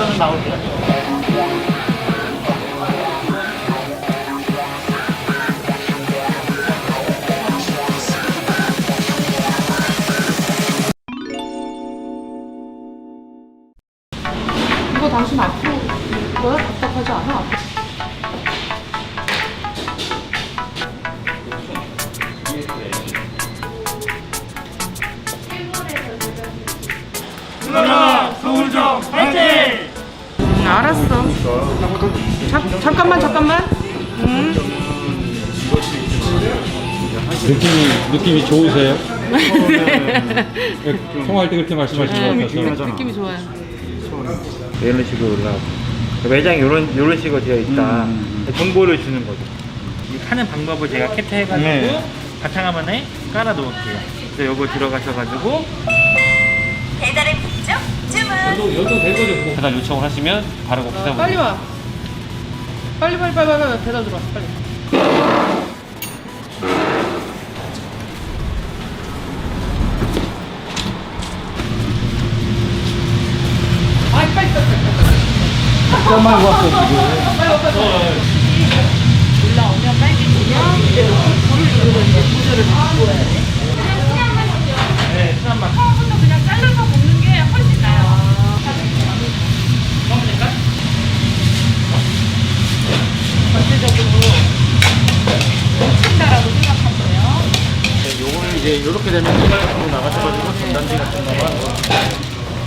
그러면 나올 것 같아요. 이거 당신 앞으로 너야 답답하지 않아? 응, 알았어. 잠, 잠깐만, 잠깐만. 응. 느낌이 느낌이 좋으세요? 네, 통화할 때 그렇게 말씀하시는 것 같아서 느낌이 좋아요. 이런 식으로 올라가고 매장에 이런 이런 식으로 되어 있다 정보를 주는 거죠 이 하는 방법을 제가 캡처해가지고 바탕화면에 깔아 놓을게요 그래서 요거 들어가셔가지고 배달의 목적 주문 배달 요청을 하시면 바로 그 기사분 빨리 와. 빨리, 빨리, 빨리, 빨리, 빨리. 배달 들어와, 빨리. 아이, 빨리, 빨리, 빨리. 짠만 왔어 지금 올라오면 빨개지면 이제 불을 누르고 이제 구조를 바꾸어야 돼. 이제 이렇게 되면 밖으로 나가셔가지고 전단지 같은 거만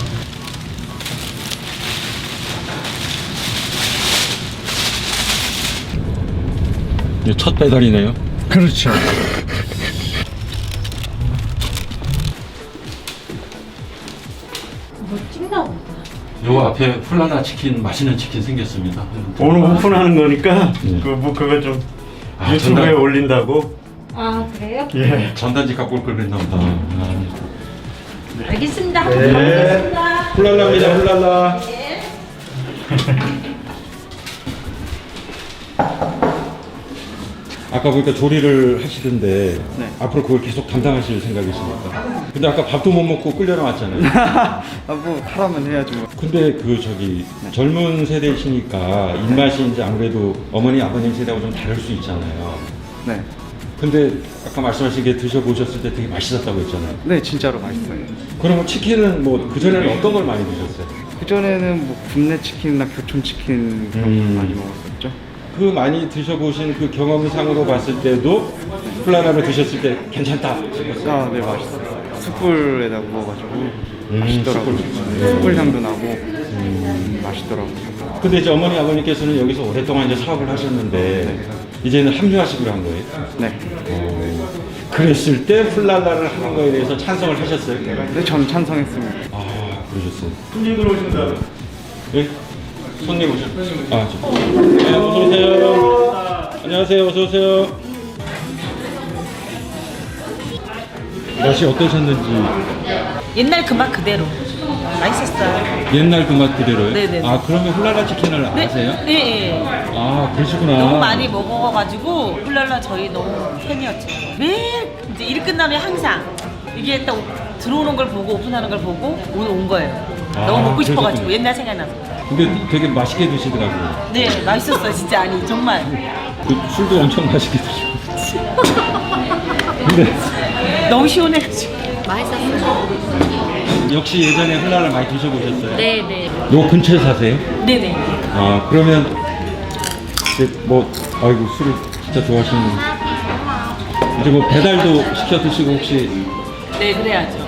이게 첫 배달이네요. 그렇죠. 요 앞에 훌라나 치킨 맛있는 치킨 생겼습니다. 오늘 오픈하는 거니까 네. 그뭐 그거 좀 아, 유튜브에 전단- 올린다고. 아 그래요? 예. 전단지 갖고 올 걸 그랬나 보다. 아. 알겠습니다 한번 네. 가보겠습니다 훌랄라입니다. 훌랄라. 아까 보니까 조리를 하시던데 앞으로 그걸 계속 담당하실 생각이십니까? 근데 아까 밥도 못 먹고 끌려 나왔잖아요. 아뭐 하라면 해야죠. 뭐. 근데 그 저기 젊은 세대시니까 입맛이 이제 아무래도 어머니 아버님 세대하고 좀 다를 수 있잖아요. 네. 근데 아까 말씀하신 게 드셔보셨을 때 되게 맛있었다고 했잖아요. 네 진짜로 맛있어요. 그러면 치킨은 뭐 그전에는 어떤 걸 많이 드셨어요? 그 전에는 뭐 굽네 치킨이나 교촌 치킨 그런 음. 거 많이 먹었었죠. 그 많이 드셔보신 그 경험상으로 봤을 때도 플라나를 드셨을 때 괜찮다 싶었어요. 아 네 맛있어요. 숯불에다 구워가지고 음, 맛있더라고요. 숯불. 숯불 향도 나고 음, 맛있더라고요. 근데 이제 어머니 아버님께서는 여기서 오랫동안 이제 사업을 하셨는데 이제는 합류하시기로 한 거예요. 네. 어, 그랬을 때 플랄라를 하는 거에 대해서 찬성을 하셨어요? 네, 전 찬성했습니다. 아 그러셨어요. 손님 들어오신다. 예? 손님 오셨. 아 저. 네, 어서 오세요. 안녕하세요. 어서 오세요. 맛이 어떠셨는지 옛날 그 맛 그대로. 맛있었어요. 옛날 그맛 그대로요? 네네네. 아 그러면 훌랄라 치킨을 아세요? 네, 네. 아 그러시구나. 너무 많이 먹어가지고 훌랄라 저희 너무 팬이었죠. 매일 이제 일 끝나면 항상 이게 딱 들어오는 걸 보고 오픈하는 걸 보고 오늘 온 거예요. 아, 너무 먹고 싶어가지고. 옛날 생각나서. 근데 되게 맛있게 드시더라고요. 네, 맛있었어요. 진짜 아니 정말. 그 술도 엄청 맛있게 드시고. 근데 너무 시원해가지고. 역시 예전에 훌랄라 많이 드셔보셨어요? 네네 요 근처에 사세요? 네네. 아 그러면 이제 뭐 아이고 술을 진짜 좋아하시는 이제 뭐 배달도 시켜 드시고 혹시 네, 그래야죠.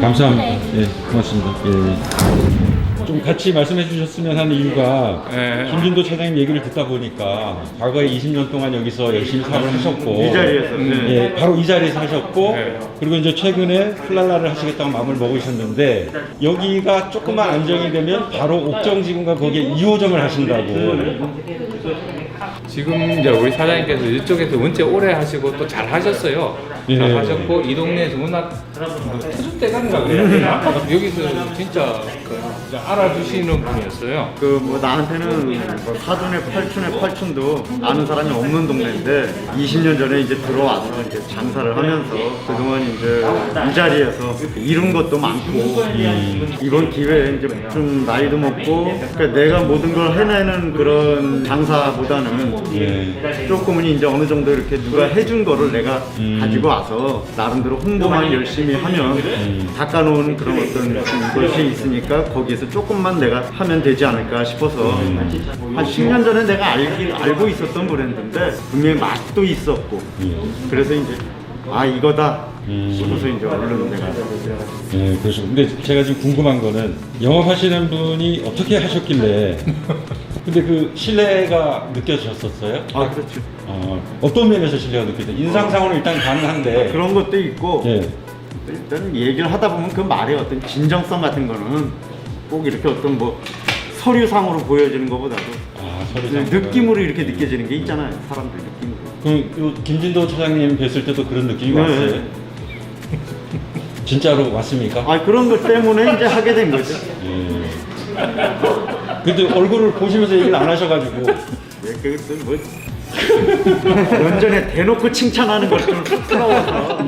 감사합니다. 예, 고맙습니다. 예. 좀 같이 말씀해 주셨으면 하는 이유가 네. 김진도 차장님 얘기를 듣다 보니까 과거에 20년 동안 여기서 열심히 사업을 하셨고 이 자리에서, 네. 예, 바로 이 자리에서 하셨고 네. 그리고 이제 최근에 플랄라를 하시겠다고 마음을 먹으셨는데 여기가 조금만 안정이 되면 바로 옥정지구가 거기에 2호점을 하신다고 지금 이제 우리 사장님께서 이쪽에서 원체 오래 하시고 또 잘 하셨어요. 예. 잘 하셨고 이 동네에서 워낙 뭐 터줏대감이라 그래야 되나? 여기서 진짜 그 알아주시는 분이었어요. 그 뭐 나한테는 뭐 사돈의 팔촌의 팔촌도 아는 사람이 없는 동네인데 20년 전에 이제 들어와서 이제 장사를 하면서 그동안 이제 이 자리에서 이룬 것도 많고 이번 기회에 이제 좀 나이도 먹고 그러니까 내가 모든 걸 해내는 그런 장사보다는 예. 조금은 이제 어느 정도 이렇게 누가 해준 거를 내가 음. 가지고 와서 나름대로 홍보만 열심히 하면 음. 닦아놓은 그런 어떤 것이 있으니까 거기에서 조금만 내가 하면 되지 않을까 싶어서 음. 한 10년 전에 내가 알기, 알고 있었던 브랜드인데 분명히 맛도 있었고 그래서 이제 아 이거다 음. 싶어서 이제 얼른 내가 예, 그렇죠. 근데 제가 지금 궁금한 거는 영업하시는 분이 어떻게 하셨길래 근데 그 신뢰가 느껴졌었어요? 아 그렇죠 어, 어떤 면에서 신뢰가 느껴져요? 인상상으로는 일단 가능한데 그런 것도 있고 예. 일단 얘기를 하다 보면 그 말의 어떤 진정성 같은 거는 꼭 이렇게 어떤 뭐 서류상으로 보여지는 것보다도 아, 서류 그냥 느낌으로 이렇게 느껴지는 게 있잖아요 사람들 느낌으로 그럼 요 김진도 차장님 뵀을 때도 그런 느낌이 네. 왔어요? 진짜로 왔습니까? 아 그런 것 때문에 이제 하게 된 거죠 예. 근데 얼굴을 보시면서 얘기를 안 하셔가지고 예, 그것도 뭐 연전에 대놓고 칭찬하는 걸좀 쑥스러워서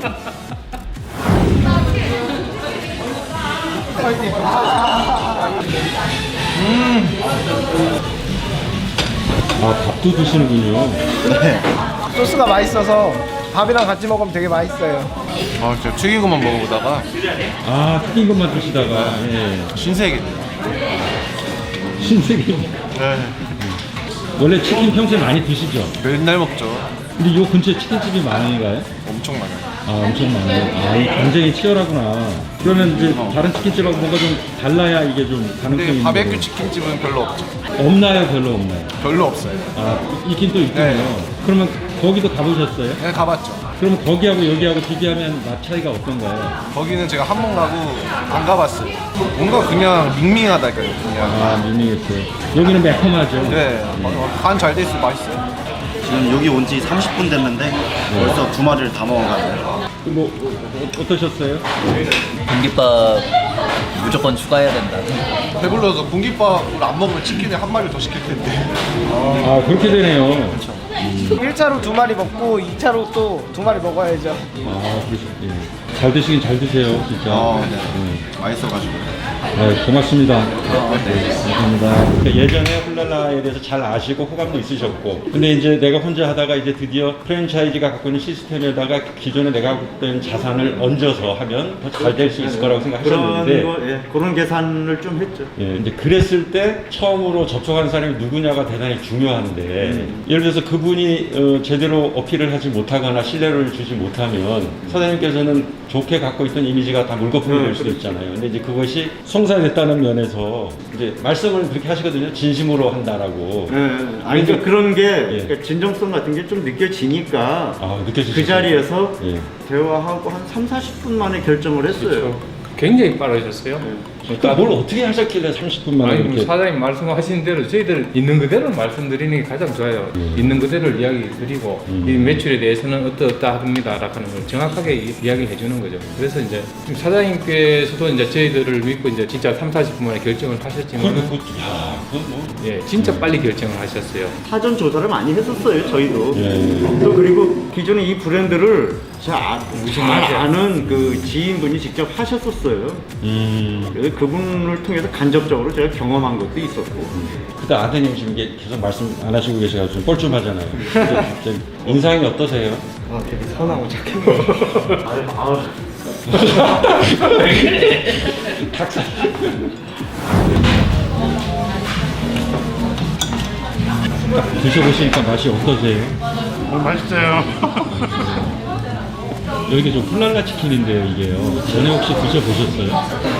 아 밥도 드시는군요. 소스가 맛있어서 밥이랑 같이 먹으면 되게 맛있어요. 아, 저 튀긴 것만 먹어보다가 아 튀긴 것만 드시다가 예. 신세계네요. 신세계. 네. 원래 치킨 평소에 많이 드시죠? 맨날 먹죠. 근데 요 근처에 치킨집이 많은가요? 엄청 많아요. 아 엄청 많아요. 아 이 경쟁이 치열하구나. 그러면 이제 다른 치킨집하고 뭔가 좀 달라야 이게 좀 가능성이 근데 있는 바베큐 거고. 치킨집은 별로 없죠. 없나요? 별로 없나요? 별로 없어요. 아 있긴 또 있군요. 네. 그러면 거기도 가보셨어요? 네, 가봤죠. 그러면 거기하고 여기하고 비교하면 맛 차이가 어떤가요? 거기는 제가 한 번 가고 안 가봤어요. 뭔가 그냥 밍밍하달까요, 그냥. 아 밍밍했어요. 여기는 매콤하죠. 네, 간잘돼 있어 맛있어요. 지금 여기 온 지 30분 됐는데 벌써 두 마리를 다 먹어가네요. 뭐 어, 어떠셨어요? 공깃밥 무조건 추가해야 된다. 배불러서 공깃밥을 안 먹으면 치킨을 한 마리 더 시킬 텐데. 아 그렇게 되네요. 1차로 두 마리 먹고 2차로 또 두 마리 먹어야죠. 아 그러시, 예. 잘 드시긴 잘 드세요 진짜. 아, 네. 네. 맛있어가지고. 네, 고맙습니다. 네, 감사합니다. 그러니까 예전에 훌랄라에 대해서 잘 아시고 호감도 있으셨고, 근데 이제 내가 혼자 하다가 이제 드디어 프랜차이즈가 갖고 있는 시스템에다가 기존에 내가 갖고 있던 자산을 얹어서 하면 더 잘 될 수 있을 거라고 그런 생각하셨는데, 거 예, 그런 계산을 좀 했죠 예, 이제 그랬을 때 처음으로 접촉하는 사람이 누구냐가 대단히 중요한데 예를 들어서 그분이 어, 제대로 어필을 하지 못하거나 신뢰를 주지 못하면 사장님께서는 좋게 갖고 있던 이미지가 다 물거품이 될 수도 있잖아요. 근데 이제 그것이 성사됐다는 면에서 이제 말씀을 그렇게 하시거든요. 진심으로 한다라고. 예, 아니 그러니까 그런 게 예. 그러니까 진정성 같은 게 좀 느껴지니까 아, 느껴지시죠? 그 자리에서 예. 대화하고 한 3, 40분 만에 결정을 했어요 굉장히 빠르셨어요. 그러니까 뭘 어떻게 하셨길래 30분 만에 아니 뭐 이렇게 사장님 말씀하신 대로 저희들 있는 그대로 말씀드리는 게 가장 좋아요. 있는 그대로 이야기 드리고 음. 이 매출에 대해서는 어떠 어떠 합니다라고 하는 걸 정확하게 이- 이야기해 주는 거죠. 그래서 이제 지금 사장님께서도 이제 저희들을 믿고 이제 진짜 3, 40분 만에 결정을 하셨지만 그건 그, 야, 그건 뭐. 예, 진짜 빨리 결정을 하셨어요. 사전 조사를 많이 했었어요 저희도 예. 또 그리고 기존에 이 브랜드를 잘, 아, 잘 아는 그 지인분이 직접 하셨었어요 음. 그분을 통해서 간접적으로 제가 경험한 것도 있었고 그때 아드님 지금 이게 계속 말씀 안 하시고 계셔가지고 좀 뻘쭘하잖아요. 근데 인상이 어떠세요? 아 되게 선하고 착해 탁사. 드셔보시니까 맛이 어떠세요? 맛있어요. 여기 좀 훌랄라 치킨인데요, 이게요. 전에 혹시 드셔보셨어요?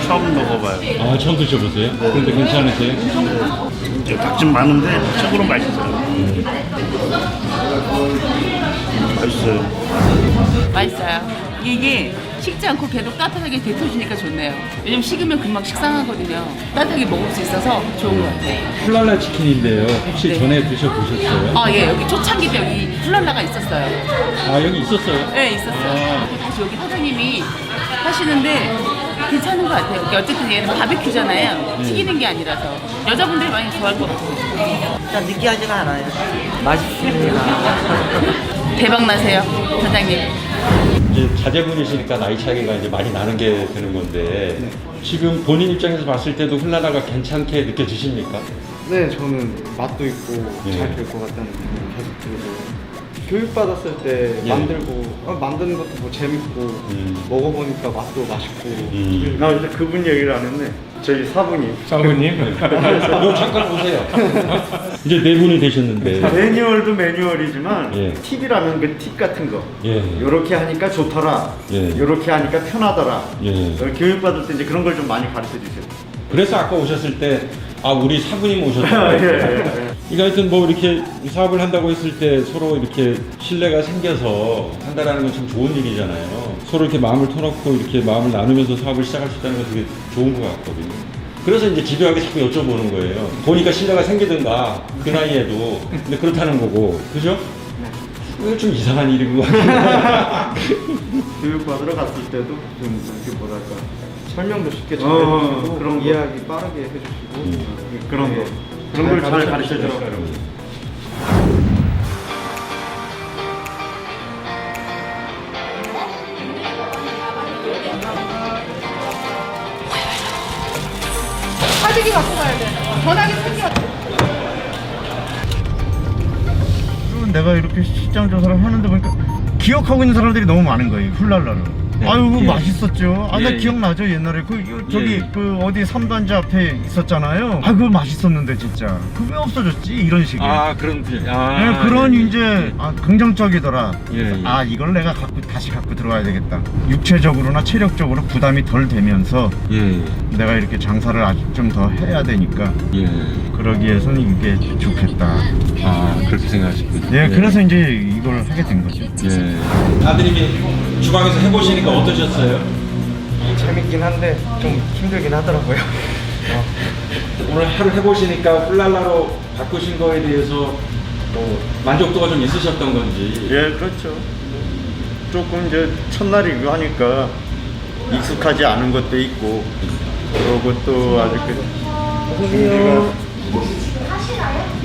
처음 먹어봐요. 아, 처음 드셔보세요? 그런데 괜찮으세요? 닭집 많은데 최고로 맛있어요. 맛있어요. 맛있어요. 이게 식지 않고 계속 따뜻하게 데펴주니까 좋네요. 왜냐면 식으면 금방 식상하거든요. 따뜻하게 먹을 수 있어서 좋은 것 같아요. 훌랄라 치킨인데요. 혹시 네. 전에 드셔보셨어요? 아, 예, 여기 초창기 때 여기 훌랄라가 있었어요. 아 여기 있었어요? 네, 있었어요. 그리고 다시 여기 사장님이 하시는데 괜찮은 것 같아요. 어쨌든 얘는 바베큐잖아요. 튀기는 게 아니라서. 여자분들이 많이 좋아할 것 같아요. 일단 느끼하지가 않아요. 대박 나세요, 사장님. 이제 자제분이시니까 나이 차이가 이제 많이 나는 게 되는 건데 지금 본인 입장에서 봤을 때도 훌랄라가 괜찮게 느껴지십니까? 네, 저는 맛도 있고 예. 잘 될 것 같다는 느낌이 계속 들고 교육받았을 때 예. 만들고 어, 만드는 것도 뭐 재밌고 음. 먹어보니까 맛도 맛있고 음. 나 이제 그분 얘기를 안 했네 저희 사부님 사부님. 요 잠깐 보세요. 이제 네 분이 되셨는데 매뉴얼도 매뉴얼이지만 예. 팁이라면 그 팁 같은 거 예. 요렇게 하니까 좋더라 예. 요렇게 하니까 편하더라 예. 어, 교육받을 때 이제 그런 걸 좀 많이 가르쳐 주세요 그래서 아까 오셨을 때 아 우리 사부님 오셨다. 예, 예, 예. 그러니까 하여튼 뭐 이렇게 사업을 한다고 했을 때 서로 이렇게 신뢰가 생겨서 한다라는 건 참 좋은 일이잖아요. 서로 이렇게 마음을 터놓고 이렇게 마음을 나누면서 사업을 시작할 수 있다는 건 되게 좋은 것 같거든요. 그래서 이제 집요하게 자꾸 여쭤보는 거예요. 보니까 신뢰가 생기든가 그 나이에도 근데 그렇다는 거고 그죠? 이거 좀 이상한 일인 것 같아요. 교육받으러 갔을 때도 좀 이렇게 뭐랄까 설명도 쉽게 잘 어, 해주시고 그런 거. 이해하기 빠르게 해주시고 음. 그런 거 그런 걸 잘 가르쳐 주더라고요 사진기 갖고 가야 돼. 전화기 챙겨. 내가 이렇게 시장 조사를 하는데 보니까 기억하고 있는 사람들이 너무 많은 거예요 훌랄라 를 아유 예. 맛있었죠 아 나 예, 예. 기억나죠 옛날에 그 요- 저기 예. 그 어디 삼단지 앞에 있었잖아요 아 그거 맛있었는데 진짜 그 왜 없어졌지 이런 식의 아 그런 그- 아, 네, 그런 예. 이제 아, 긍정적이더라. 예, 예. 아 이걸 내가 갖고 다시 갖고 들어가야 되겠다. 육체적으로나 체력적으로 부담이 덜 되면서 예. 내가 이렇게 장사를 아직 좀 더 해야 되니까 예. 그러기 위해서는 이게 좋겠다. 아 그렇게 생각하시군요. 네, 그래서 이제 이걸 하게 된 거죠. 예. 아드님이 주방에서 해보시니까 어떠셨어요? 재밌긴 한데 좀 힘들긴 하더라고요. 오늘 하루 해보시니까 훌랄라로 바꾸신 거에 대해서 뭐 만족도가 좀 있으셨던 건지. 예, 그렇죠. 조금 이제 첫날이고 하니까 익숙하지 않은 것도 있고 그리고 또 아직 그 준비가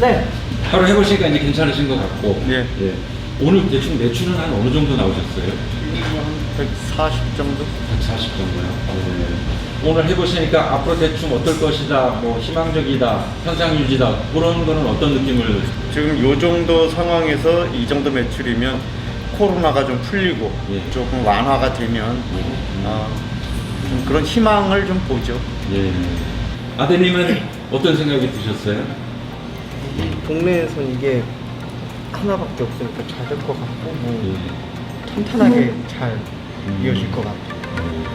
네. 하루 해보시니까 이제 괜찮으신 것 같고. 예. 오늘 대충 매출은 한 어느 정도 나오셨어요? 140 정도? 140 정도요. 네. 오늘 해보시니까 앞으로 대충 어떨 것이다, 뭐 희망적이다, 현상 유지다 그런 거는 어떤 느낌을? 지금 요 정도 상황에서 이 정도 매출이면 코로나가 좀 풀리고 예. 조금 완화가 되면 어, 좀 그런 희망을 좀 보죠. 예. 아드님은 어떤 생각이 드셨어요? 동네에서 이게 하나밖에 없으니까 잘 될 것 같고 뭐 예. 탄탄하게 잘 이어질 것 같아요.